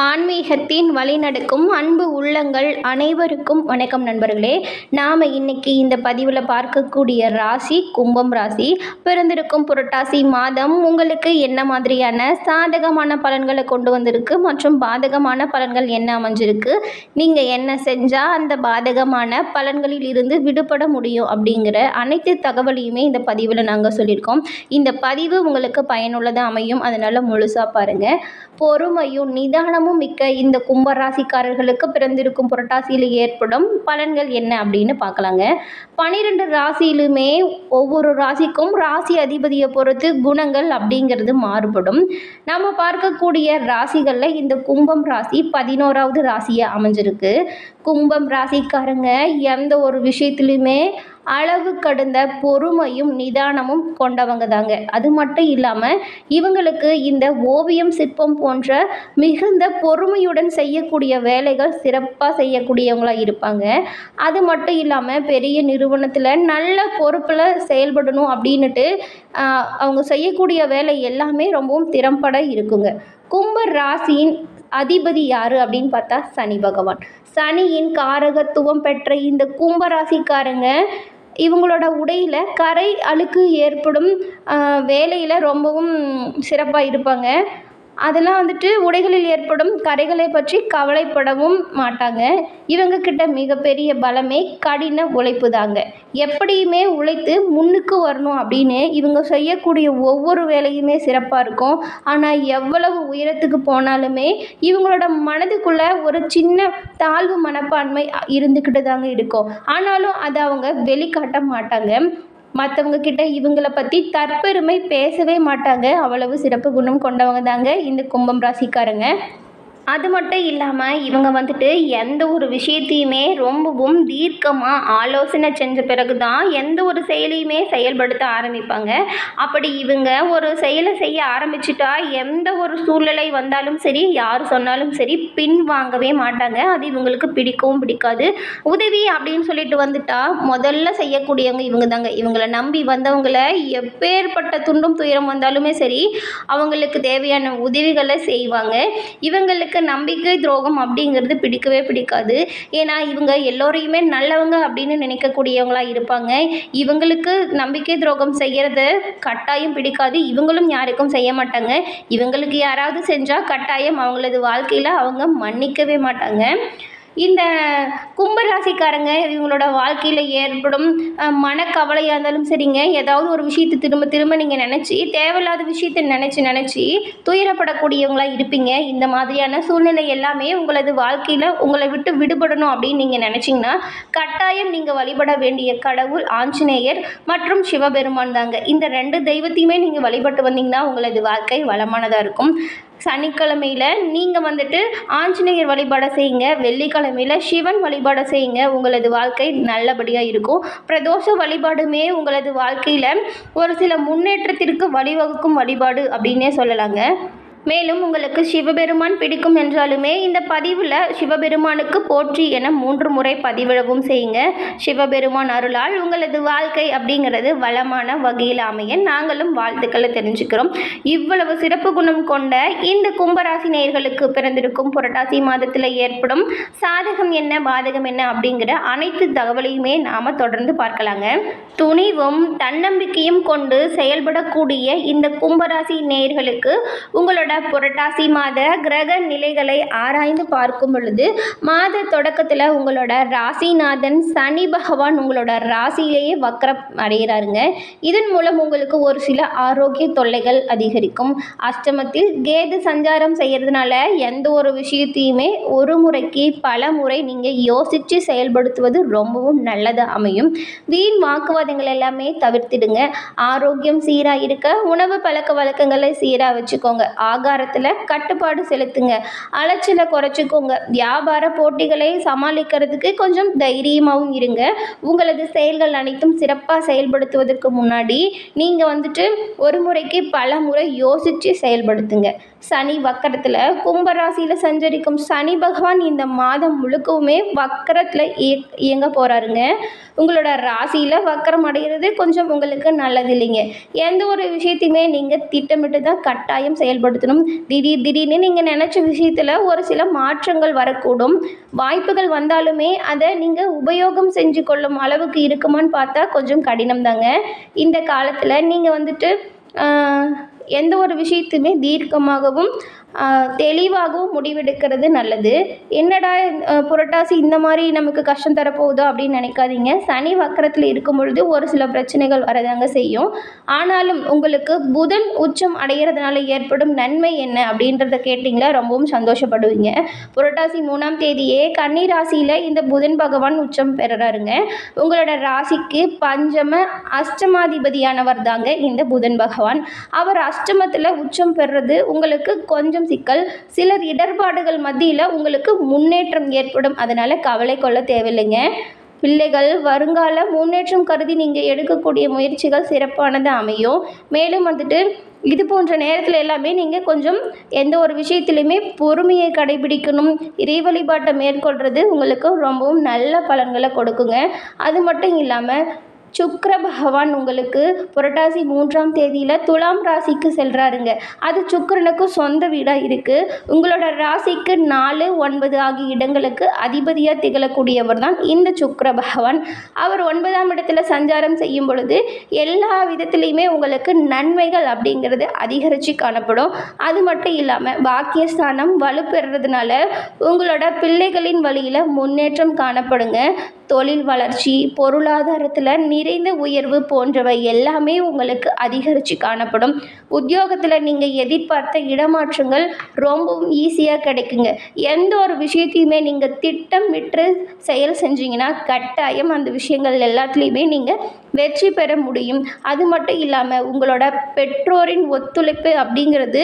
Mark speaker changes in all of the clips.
Speaker 1: ஆன்மீகத்தின் வழிநடக்கும் அன்பு உள்ளங்கள் அனைவருக்கும் வணக்கம் நண்பர்களே. நாம் இன்னைக்கு இந்த பதிவில் பார்க்கக்கூடிய ராசி கும்பம் ராசி பிறந்திருக்கும் புரட்டாசி மாதம் உங்களுக்கு என்ன மாதிரியான சாதகமான பலன்களை கொண்டு வந்திருக்கு மற்றும் பாதகமான பலன்கள் என்ன அமைஞ்சிருக்கு? நீங்கள் என்ன செஞ்சால் அந்த பாதகமான பலன்களில் இருந்து விடுபட முடியும் அப்படிங்கிற அனைத்து தகவலையுமே இந்த பதிவில் நாங்கள் சொல்லியிருக்கோம். இந்த பதிவு உங்களுக்கு பயனுள்ளதாக அமையும் அதனால் முழுசாக பாருங்கள் பொறுமையும் நிதானம் நிதானமும் மிக்க இந்த கும்பராசிக்காரர்களுக்கு பிறந்திருக்கும் புரட்டாசியில் ஏற்படும் பலன்கள் என்ன அப்படின்னு பார்க்கலாங்க. பனிரெண்டு ராசியிலுமே ஒவ்வொரு ராசிக்கும் ராசி அதிபதியை பொறுத்து குணங்கள் அப்படிங்கிறது மாறுபடும். நம்ம பார்க்கக்கூடிய ராசிகளில் இந்த கும்பம் ராசி பதினோராவது ராசியை அமைஞ்சிருக்கு. கும்பம் ராசிக்காரங்க எந்த ஒரு விஷயத்துலையுமே அளவு கடந்த பொறுமையும் நிதானமும் கொண்டவங்க தாங்க அது மட்டும் இல்லாமல் இவங்களுக்கு இந்த ஓவியம் சிற்பம் போன்ற மிகுந்த பொறுமையுடன் செய்யக்கூடிய வேலைகள் சிறப்பாக செய்யக்கூடியவங்களாக இருப்பாங்க. அது மட்டும் இல்லாமல் பெரிய நிறுவனத்தில் நல்ல பொறுப்பில் செயல்படணும் அப்படின்னுட்டு அவங்க செய்யக்கூடிய வேலை எல்லாமே ரொம்பவும் திறம்பட இருக்குங்க. கும்ப ராசியின் அதிபதி யாரு அப்படின்னு பார்த்தா சனி பகவான். சனியின் காரகத்துவம் பெற்ற இந்த கும்பராசிக்காரங்க இவங்களோட உடையில் கரை அழுக்கு ஏற்படும் வேலையில் ரொம்பவும் சிறப்பாக இருப்பாங்க. அதெல்லாம் வந்துட்டு உடைகளில் ஏற்படும் கரைகளை பற்றி கவலைப்படவும் மாட்டாங்க. இவங்க கிட்ட மிகப்பெரிய பலமே கடின உழைப்பு தாங்க எப்படியுமே உழைத்து முன்னுக்கு வரணும் அப்படின்னு இவங்க செய்யக்கூடிய ஒவ்வொரு வேலையுமே சிறப்பாக இருக்கும். ஆனால் எவ்வளவு உயரத்துக்கு போனாலுமே இவங்களோட மனதுக்குள்ள ஒரு சின்ன தாழ்வு மனப்பான்மை இருந்துக்கிட்டு தாங்க இருக்கும். ஆனாலும் அதை அவங்க வெளிக்காட்ட மாட்டாங்க. மற்றவங்க கிட்ட இவங்கள பற்றி தற்பெருமை பேசவே மாட்டாங்க. அவ்வளவு சிறப்பு குணம் கொண்டவங்க தாங்க இந்த கும்பம் ராசிக்காரங்க. அது மட்டும் இல்லாமல் இவங்க வந்துட்டு எந்த ஒரு விஷயத்தையுமே ரொம்பவும் தீர்க்கமாக ஆலோசனை செஞ்ச பிறகு தான் எந்த ஒரு செயலையுமே செயல்படுத்த ஆரம்பிப்பாங்க. அப்படி இவங்க ஒரு செயலை செய்ய ஆரம்பிச்சிட்டா எந்த ஒரு சூழ்நிலை வந்தாலும் சரி யார் சொன்னாலும் சரி பின் வாங்கவே மாட்டாங்க. அது இவங்களுக்கு பிடிக்கவும் பிடிக்காது. உதவி அப்படின்னு சொல்லிட்டு வந்துட்டா முதல்ல செய்யக்கூடியவங்க இவங்க தாங்க இவங்களை நம்பி வந்தவங்கள எப்பேற்பட்ட துண்டும் துயரம் வந்தாலுமே சரி அவங்களுக்கு தேவையான உதவிகளை செய்வாங்க. இவங்களுக்கு நம்பிக்கை துரோகம் அப்படிங்கிறது பிடிக்கவே பிடிக்காது. ஏன்னா இவங்க எல்லோரையுமே நல்லவங்க அப்படின்னு நினைக்கக்கூடியவங்களாக இருப்பாங்க. இவங்களுக்கு நம்பிக்கை துரோகம் செய்கிறத கட்டாயம் பிடிக்காது. இவங்களும் யாருக்கும் செய்ய மாட்டாங்க. இவங்களுக்கு யாராவது செஞ்சால் கட்டாயம் அவங்களது வாழ்க்கையில் அவங்க மன்னிக்கவே மாட்டாங்க. இந்த கும்பராசிக்காரங்க இவங்களோட வாழ்க்கையில் ஏற்படும் மனக்கவலையாக இருந்தாலும் சரிங்க. ஏதாவது ஒரு விஷயத்தை திரும்ப திரும்ப நீங்கள் நினச்சி தேவையில்லாத விஷயத்தை நினச்சி நினச்சி துயரப்படக்கூடியவங்களாக இருப்பீங்க. இந்த மாதிரியான சூழ்நிலை எல்லாமே உங்களது வாழ்க்கையில் உங்களை விட்டு விடுபடணும் அப்படின்னு நீங்கள் நினச்சிங்கன்னா கட்டாயம் நீங்கள் வழிபட வேண்டிய கடவுள் ஆஞ்சநேயர் மற்றும் சிவபெருமான் தாங்க. இந்த ரெண்டு தெய்வத்தையுமே நீங்கள் வழிபட்டு வந்தீங்கன்னா உங்களது வாழ்க்கை வளமானதாக இருக்கும். சனிக்கிழமையில் நீங்கள் வந்துட்டு ஆஞ்சநேயர் வழிபாடை செய்யுங்க. வெள்ளிக்கிழமையில் சிவன் வழிபாடை செய்யுங்க. உங்களது வாழ்க்கை நல்லபடியாக இருக்கும். பிரதோஷ வழிபாடுமே உங்களது வாழ்க்கையில் ஒரு சில முன்னேற்றத்திற்கு வழிவகுக்கும் வழிபாடு அப்படின்னே சொல்லலாங்க. மேலும் உங்களுக்கு சிவபெருமான் பிடிக்கும் என்றாலுமே இந்த பதிவில் சிவபெருமானுக்கு போற்றி என மூன்று முறை பதிவிடவும் செய்யுங்க. சிவபெருமான் அருளால் உங்களது வாழ்க்கை அப்படிங்கிறது வளமான வகையில் அமைய நாங்களும் வாழ்த்துக்களை தெரிஞ்சுக்கிறோம். இவ்வளவு சிறப்பு குணம் கொண்ட இந்த கும்பராசி நேயர்களுக்கு பிறந்திருக்கும் புரட்டாசி மாதத்தில் ஏற்படும் சாதகம் என்ன பாதகம் என்ன அப்படிங்கிற அனைத்து தகவலையுமே நாம் தொடர்ந்து பார்க்கலாங்க. துணிவும் தன்னம்பிக்கையும் கொண்டு செயல்படக்கூடிய இந்த கும்பராசி நேயர்களுக்கு உங்களோட புரட்டாசி மாத கிரக நிலைகளை ஆராய்ந்து பார்க்கும் பொழுது மாத தொடக்கத்தில் உங்களோட ராசிநாதன் சனி பகவான் உங்களோட ராசியிலேயே வக்கரம் அடைகிறாருங்க. இதன் மூலம் உங்களுக்கு ஒரு சில ஆரோக்கிய தொல்லைகள் அதிகரிக்கும். அஷ்டமத்தில் கேது சஞ்சாரம் செய்கிறதுனால எந்த ஒரு விஷயத்தையுமே ஒரு முறைக்கு பல முறை நீங்கள் யோசித்து செயல்படுத்துவது ரொம்பவும் நல்லதாக அமையும். வீண் வாக்குவாதங்கள் எல்லாமே தவிர்த்திடுங்க. ஆரோக்கியம் சீராக இருக்க உணவு பழக்க வழக்கங்களை சீராக வச்சுக்கோங்க. ஆகாரத்தில் கட்டுப்பாடு செலுத்துங்க. அலைச்சலை குறைச்சிக்கோங்க. வியாபார போட்டிகளை சமாளிக்கிறதுக்கு கொஞ்சம் தைரியமாகவும் இருங்க. உங்களது செயல்கள் அனைத்தும் சிறப்பாக செயல்படுத்துவதற்கு முன்னாடி நீங்கள் வந்துட்டு ஒரு முறைக்கு பல முறை யோசித்து செயல்படுத்துங்க. சனி வக்கரத்தில் கும்பராசியில் சஞ்சரிக்கும் சனி பகவான் இந்த மாதம் முழுக்கவுமே வக்கரத்தில் இயங்க போகிறாருங்க உங்களோட ராசியில் வக்கரம் அடைகிறது கொஞ்சம் உங்களுக்கு நல்லது இல்லைங்க. எந்த ஒரு விஷயத்தையுமே நீங்கள் திட்டமிட்டு தான் கட்டாயம் செயல்படுத்தணும். திடீர் திடீர்னு நீங்கள் நினச்ச விஷயத்தில் ஒரு சில மாற்றங்கள் வரக்கூடும். வாய்ப்புகள் வந்தாலுமே அதை நீங்கள் உபயோகம் செஞ்சு கொள்ளும் அளவுக்கு இருக்குமான்னு பார்த்தா கொஞ்சம் கடினம் தாங்க இந்த காலத்தில் நீங்கள் வந்துட்டு எந்த ஒரு விஷயத்தையுமே தீர்க்கமாகவும் தெளிவாகவும் முடிவெடுக்கிறது நல்லது. என்னடா புரட்டாசி இந்த மாதிரி நமக்கு கஷ்டம் தரப்போகுதோ அப்படின்னு நினைக்காதீங்க. சனி வக்கரத்தில் இருக்கும் பொழுது ஒரு சில பிரச்சனைகள் வரதாங்க செய்யும். ஆனாலும் உங்களுக்கு புதன் உச்சம் அடைகிறதுனால ஏற்படும் நன்மை என்ன அப்படின்றத கேட்டிங்களா ரொம்பவும் சந்தோஷப்படுவீங்க. புரட்டாசி மூணாம் தேதியே கன்னி ராசியில் இந்த புதன் பகவான் உச்சம் பெறுறாருங்க. உங்களோட ராசிக்கு பஞ்சம அஷ்டமாதிபதியானவர் தாங்க இந்த புதன் பகவான். அவர் அஷ்டமத்தில் உச்சம் பெறுறது உங்களுக்கு கொஞ்சம் கொஞ்சம் சிக்கல் சிலர் இடர்பாடுகள் மத்தியில் உங்களுக்கு முன்னேற்றம் ஏற்படும். அதனால் கவலை கொள்ள தேவையில்லைங்க. பிள்ளைகள் வருங்கால முன்னேற்றம் கருதி நீங்கள் எடுக்கக்கூடிய முயற்சிகள் சிறப்பானது அமையும். மேலும் வந்துட்டு இது போன்ற நேரத்தில் எல்லாமே நீங்கள் கொஞ்சம் எந்த ஒரு விஷயத்துலையுமே பொறுமையை கடைபிடிக்கணும். இறை வழிபாட்டை மேற்கொள்கிறது உங்களுக்கு ரொம்பவும் நல்ல பலன்களை கொடுக்குங்க. அது மட்டும் இல்லாமல் சுக்கர பகவான் உங்களுக்கு புரட்டாசி மூன்றாம் தேதியில் துலாம் ராசிக்கு செல்கிறாருங்க அது சுக்கரனுக்கு சொந்த வீடாக இருக்குது உங்களோட ராசிக்கு நாலு ஒன்பது ஆகிய இடங்களுக்கு அதிபதியாக திகழக்கூடியவர் தான் இந்த சுக்கர பகவான். அவர் ஒன்பதாம் இடத்துல சஞ்சாரம் செய்யும் பொழுது எல்லா விதத்துலேயுமே உங்களுக்கு நன்மைகள் அப்படிங்கிறது அதிகரித்து காணப்படும். அது மட்டும் இல்லாமல் பாக்கியஸ்தானம் வலுப்பெறதுனால உங்களோட பிள்ளைகளின் வழியில் முன்னேற்றம் காணப்படுங்க. தொழில் வளர்ச்சி பொருளாதாரத்தில் நிறைந்த உயர்வு போன்றவை எல்லாமே உங்களுக்கு அதிகரித்து காணப்படும். உத்தியோகத்தில் நீங்கள் எதிர்பார்த்த இடமாற்றங்கள் ரொம்பவும் ஈஸியாக கிடைக்குங்க. எந்த ஒரு விஷயத்தையுமே நீங்கள் திட்டமிட்டு செயல் செஞ்சீங்கன்னா கட்டாயம் அந்த விஷயங்கள் எல்லாத்துலேயுமே நீங்கள் வெற்றி பெற முடியும். அது மட்டும் இல்லாமல் உங்களோட பெற்றோரின் ஒத்துழைப்பு அப்படிங்கிறது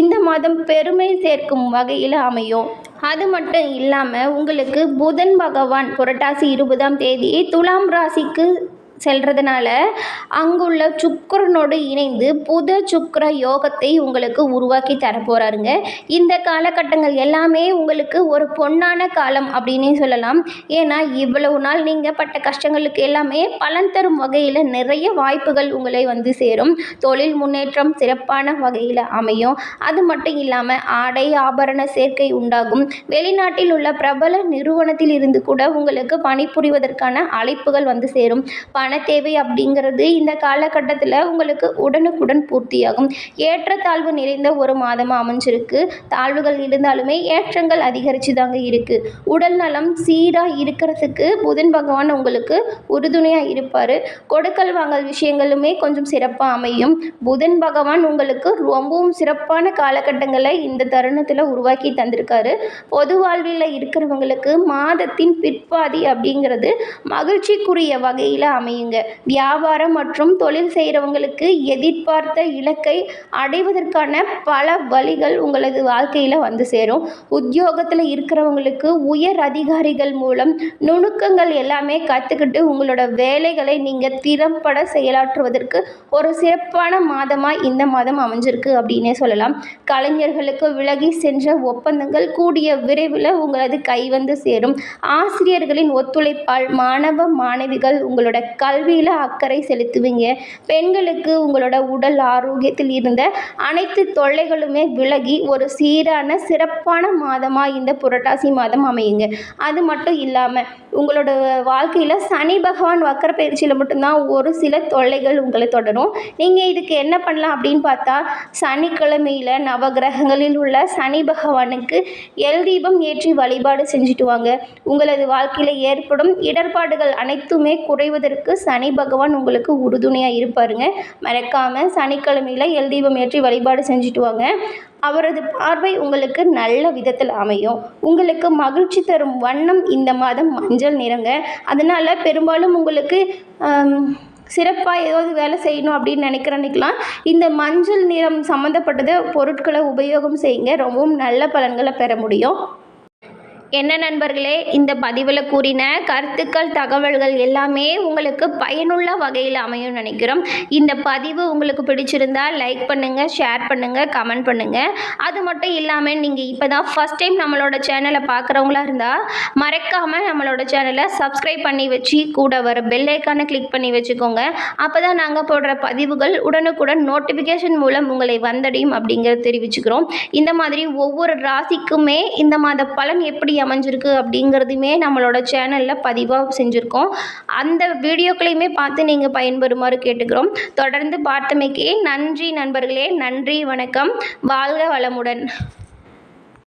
Speaker 1: இந்த மாதம் பெருமை சேர்க்கும் வகையில் அமையும். அது மட்டும் இல்லாமல் உங்களுக்கு புதன் பகவான் புரட்டாசி இருபதாம் தேதி துலாம் ராசிக்கு செல்றதுனால அங்குள்ள சுக்கரனோடு இணைந்து புத சுக்கர யோகத்தை உங்களுக்கு உருவாக்கி தரப்போகிறாருங்க இந்த காலகட்டங்கள் எல்லாமே உங்களுக்கு ஒரு பொன்னான காலம் அப்படின்னே சொல்லலாம். ஏன்னா இவ்வளவு நாள் நீங்கள் பட்ட கஷ்டங்களுக்கு எல்லாமே பலன் தரும் வகையில் நிறைய வாய்ப்புகள் உங்களை வந்து சேரும். தொழில் முன்னேற்றம் சிறப்பான வகையில் அமையும். அது மட்டும் இல்லாமல் ஆடை ஆபரண சேர்க்கை உண்டாகும். வெளிநாட்டில் உள்ள பிரபல நிறுவனத்தில் இருந்து கூட உங்களுக்கு பணிபுரிவதற்கான அழைப்புகள் வந்து சேரும். பண தேவை அப்படிங்கிறது இந்த காலகட்டத்தில் உங்களுக்கு உடனுக்குடன் பூர்த்தியாகும். ஏற்றத்தாழ்வு நிறைந்த ஒரு மாதமாக அமைஞ்சிருக்கு. தாழ்வுகள் இருந்தாலுமே ஏற்றங்கள் அதிகரித்து தாங்க இருக்குது உடல் நலம் சீராக இருக்கிறதுக்கு புதன் பகவான் உங்களுக்கு உறுதுணையாக இருப்பார். கொடுக்கல் வாங்கல் விஷயங்களுமே கொஞ்சம் சிறப்பாக அமையும். புதன் பகவான் உங்களுக்கு ரொம்பவும் சிறப்பான காலகட்டங்களை இந்த தருணத்தில் உருவாக்கி தந்திருக்காரு. பொது வாழ்வில் இருக்கிறவங்களுக்கு மாதத்தின் பிற்பாதி அப்படிங்கிறது மகிழ்ச்சிக்குரிய வகையில் அமையும். அமையுங்க வியாபாரம் மற்றும் தொழில் செய்கிறவங்களுக்கு எதிர்பார்த்த இலக்கை அடைவதற்கான பல வழிகள் உங்களது வாழ்க்கையில் வந்து சேரும். உத்தியோகத்தில் இருக்கிறவங்களுக்கு உயர் அதிகாரிகள் மூலம் நுணுக்கங்கள் எல்லாமே கற்றுக்கிட்டு உங்களோட வேலைகளை நீங்கள் திறம்பட செயலாற்றுவதற்கு ஒரு சிறப்பான மாதமாக இந்த மாதம் அமைஞ்சிருக்கு அப்படின்னே சொல்லலாம். கலைஞர்களுக்கு விலகி சென்ற ஒப்பந்தங்கள் கூடிய விரைவில் உங்களது கை வந்து சேரும். ஆசிரியர்களின் ஒத்துழைப்பால் மாணவ மாணவிகள் உங்களோட கல்வியில் அக்கறை செலுத்துவீங்க. பெண்களுக்கு உங்களோட உடல் ஆரோக்கியத்தில் இருந்த அனைத்து தொல்லைகளுமே விலகி ஒரு சீரான சிறப்பான மாதமாக இந்த புரட்டாசி மாதம் அமையுங்க. அது மட்டும் இல்லாமல் உங்களோட வாழ்க்கையில் சனி பகவான் வக்கர பயிற்சியில் மட்டும்தான் ஒரு சில தொல்லைகள் உங்களை தொடரும். நீங்கள் இதுக்கு என்ன பண்ணலாம் அப்படின்னு பார்த்தா சனிக்கிழமையில் நவகிரகங்களில் உள்ள சனி பகவானுக்கு எல் தீபம் ஏற்றி வழிபாடு செஞ்சுட்டு வாங்க. உங்களது வாழ்க்கையில் ஏற்படும் இடர்பாடுகள் அனைத்துமே குறைவதற்கு சனி பகவான் உங்களுக்கு உறுதுணையாக இருப்பாருங்க. மறக்காமல் சனிக்கிழமையில் எல் தீபம் ஏற்றி வழிபாடு செஞ்சுட்டு வாங்க. அவரது பார்வை உங்களுக்கு நல்ல விதத்தில் அமையும். உங்களுக்கு மகிழ்ச்சி தரும் வண்ணம் இந்த மாதம் மஞ்சள் நிறங்க. அதனால் பெரும்பாலும் உங்களுக்கு சிறப்பாக ஏதாவது வேலை செய்யணும் அப்படின்னு நினைக்கிறன்னைக்கெலாம் இந்த மஞ்சள் நிறம் சம்மந்தப்பட்டதை பொருட்களை உபயோகம் செய்யுங்க. ரொம்பவும் நல்ல பலன்களை பெற முடியும். என்ன நண்பர்களே இந்த பதிவில் கூறின கருத்துக்கள் தகவல்கள் எல்லாமே உங்களுக்கு பயனுள்ள வகையில் அமையும் நினைக்கிறோம். இந்த பதிவு உங்களுக்கு பிடிச்சிருந்தா லைக் பண்ணுங்கள் ஷேர் பண்ணுங்கள் கமெண்ட் பண்ணுங்கள் அது மட்டும் இல்லாமல் நீங்கள் இப்போ தான் ஃபஸ்ட் டைம் நம்மளோட சேனலை பார்க்குறவங்களா இருந்தால் மறக்காமல் நம்மளோட சேனலை சப்ஸ்கிரைப் பண்ணி வச்சு கூட வர பெல்லைக்கானை கிளிக் பண்ணி வச்சுக்கோங்க. அப்போ தான் நாங்கள் போடுற பதிவுகள் உடனுக்குடன் நோட்டிஃபிகேஷன் மூலம் உங்களை வந்தடையும் அப்படிங்கிறத தெரிவிச்சுக்கிறோம். இந்த மாதிரி ஒவ்வொரு ராசிக்குமே இந்த மாத பலன் எப்படி அமைஞ்சிருக்கு அப்படிங்கிறதுமே நம்மளோட சேனலில் பதிவாக செஞ்சுருக்கோம். அந்த வீடியோக்களையுமே பார்த்து நீங்கள் பயன்பெறுமாறு கேட்டுக்கிறோம். தொடர்ந்து பார்த்தமைக்கே நன்றி நண்பர்களே. நன்றி வணக்கம். வாழ்க வளமுடன்.